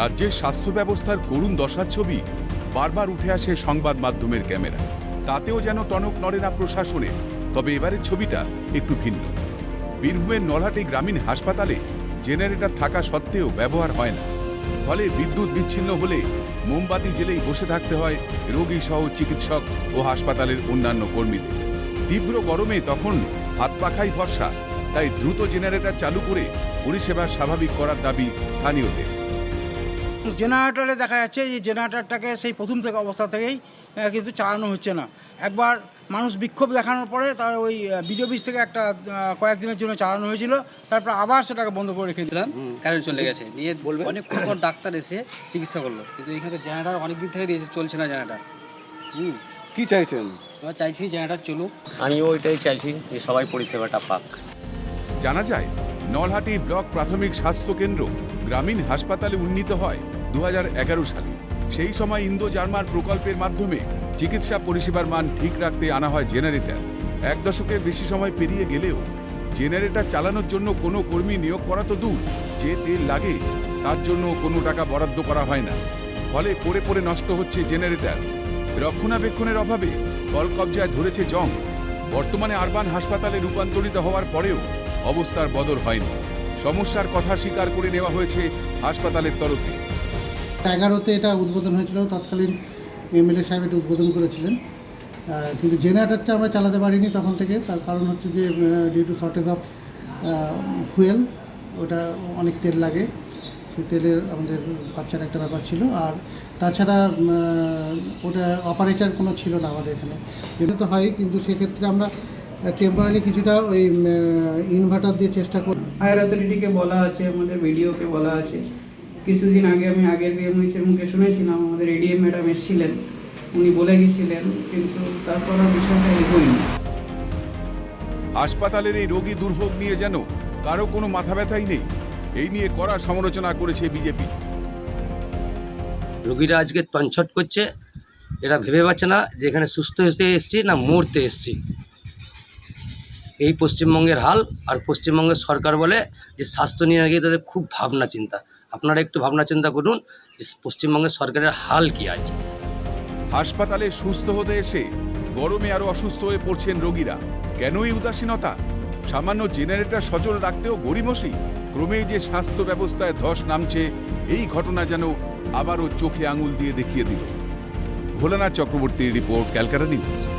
রাজ্যের স্বাস্থ্য ব্যবস্থার করুণ দশার ছবি বারবার উঠে আসে সংবাদ মাধ্যমের ক্যামেরা। তাতেও যেন টনক নড়ে না প্রশাসনে, তবে এবারের ছবিটা একটু ভিন্ন। বীরভূমের নলহাটি গ্রামীণ হাসপাতালে জেনারেটর থাকা সত্ত্বেও ব্যবহার হয় না। ফলে বিদ্যুৎ বিচ্ছিন্ন হলে মোমবাতি জেলেই বসে থাকতে হয় রোগী সহ চিকিৎসক ও হাসপাতালের অন্যান্য কর্মীদের। তীব্র গরমে তখন হাত পাখাই ভরসা, তাই দ্রুত জেনারেটর চালু করে পরিষেবা স্বাভাবিক করার দাবি স্থানীয়দের। জেনারেটরে দেখা যাচ্ছে যে জেনারেটরটাকে সেই প্রথম থেকে অবস্থা থেকেই কিন্তু চালানো হচ্ছে না। একবার মানুষ বিক্ষোভ দেখানোর পরে তার ওই বিডিও অফিস থেকে একটা কয়েকদিনের জন্য চালানো হয়েছিল। তারপর আবার সেটাকে বন্ধ করে রেখে দিলাম কারেন্ট চলে গেছে। নিয়ে অনেকক্ষণ পর ডাক্তার এসে চিকিৎসা করল। কিন্তু এখানে জেনারেটার অনেক দিন থেকে দিয়েছে চলছে না জেনারেটার। হুম। কি চাইছেন? এবার চাইছি জেনারেটার চলুক। আমিও ওইটাই চাইছি যে সবাই পরিষেবাটা পাক। জানা যায় নলহাটি ব্লক প্রাথমিক স্বাস্থ্য কেন্দ্র গ্রামীণ হাসপাতালে উন্নীত হয় দু হাজার এগারো সালে। সেই সময় ইন্দো জার্মান প্রকল্পের মাধ্যমে চিকিৎসা পরিষেবার মান ঠিক রাখতে আনা হয় জেনারেটর। এক দশকের বেশি সময় পেরিয়ে গেলেও জেনারেটর চালানোর জন্য কোনো কর্মী নিয়োগ করা তো দূর, যে তেল লাগে তার জন্য কোনো টাকা বরাদ্দ করা হয় না। ফলে পড়ে পড়ে নষ্ট হচ্ছে জেনারেটর। রক্ষণাবেক্ষণের অভাবে কল কবজায় ধরেছে জং। বর্তমানে আরবান হাসপাতালে রূপান্তরিত হওয়ার পরেও অবস্থার বদল হয়নি। সমস্যার কথা স্বীকার করে নেওয়া হয়েছে হাসপাতালের তরফে। এগারোতে এটা উদ্বোধন হয়েছিল, তৎকালীন এমএলএ সাহেব এটা উদ্বোধন করেছিলেন। কিন্তু জেনারেটরটা আমরা চালাতে পারিনি তখন থেকে, তার কারণ হচ্ছে যে due to shortage of fuel ওটা অনেক তেল লাগে। সেই তেলের আমাদের খরচার একটা ব্যাপার ছিল। আর তাছাড়া ওটা অপারেটর কোনো ছিল না আমাদের এখানে। যেটা তো হয়, কিন্তু সেক্ষেত্রে আমরা টেম্পোরারি কিছুটা ওই ইনভার্টার দিয়ে চেষ্টা করি হায়ার অথরিটিকে বলা আছে আমাদের ভিডিওকে বলা আছে। কিছুদিন আগে আমি আগের বিএমএইচের মুখে শুনেছিলাম আমাদের এডিএম ম্যাডাম এসেছিলেন। উনি বলে গেছিলেন কিন্তু তারপর আর বিষয়টা এগোয়নি। হাসপাতালের এই রোগী দুর্ভোগ নিয়ে যেন কারও কোনো মাথা ব্যথাই নেই এই নিয়ে কড়া সমালোচনা করেছে বিজেপি। রোগীরা আজকে তঞ্ছট করছে এরা ভেবে পাচ্ছে না যে এখানে সুস্থ হতে এসছি না মরতে এসছি। এই পশ্চিমবঙ্গের হাল আর পশ্চিমবঙ্গের সরকার বলে যে স্বাস্থ্য নিয়ে নাকি তাদের খুব ভাবনা চিন্তা। আপনারা একটু ভাবনা চিন্তা করুন যে পশ্চিমবঙ্গের সরকারের হাল কি আছে। হাসপাতালে সুস্থ হতে এসে গরমে আরও অসুস্থ হয়ে পড়ছেন রোগীরা। কেনই উদাসীনতা? সামান্য জেনারেটর সচল রাখতেও গড়িমসি ক্রমেই যে স্বাস্থ্য ব্যবস্থায় ধস নামছে, এই ঘটনা যেন আবারও চোখে আঙুল দিয়ে দেখিয়ে দিল। ভোলানাথ চক্রবর্তীর রিপোর্ট ক্যালকাটা নিউজ।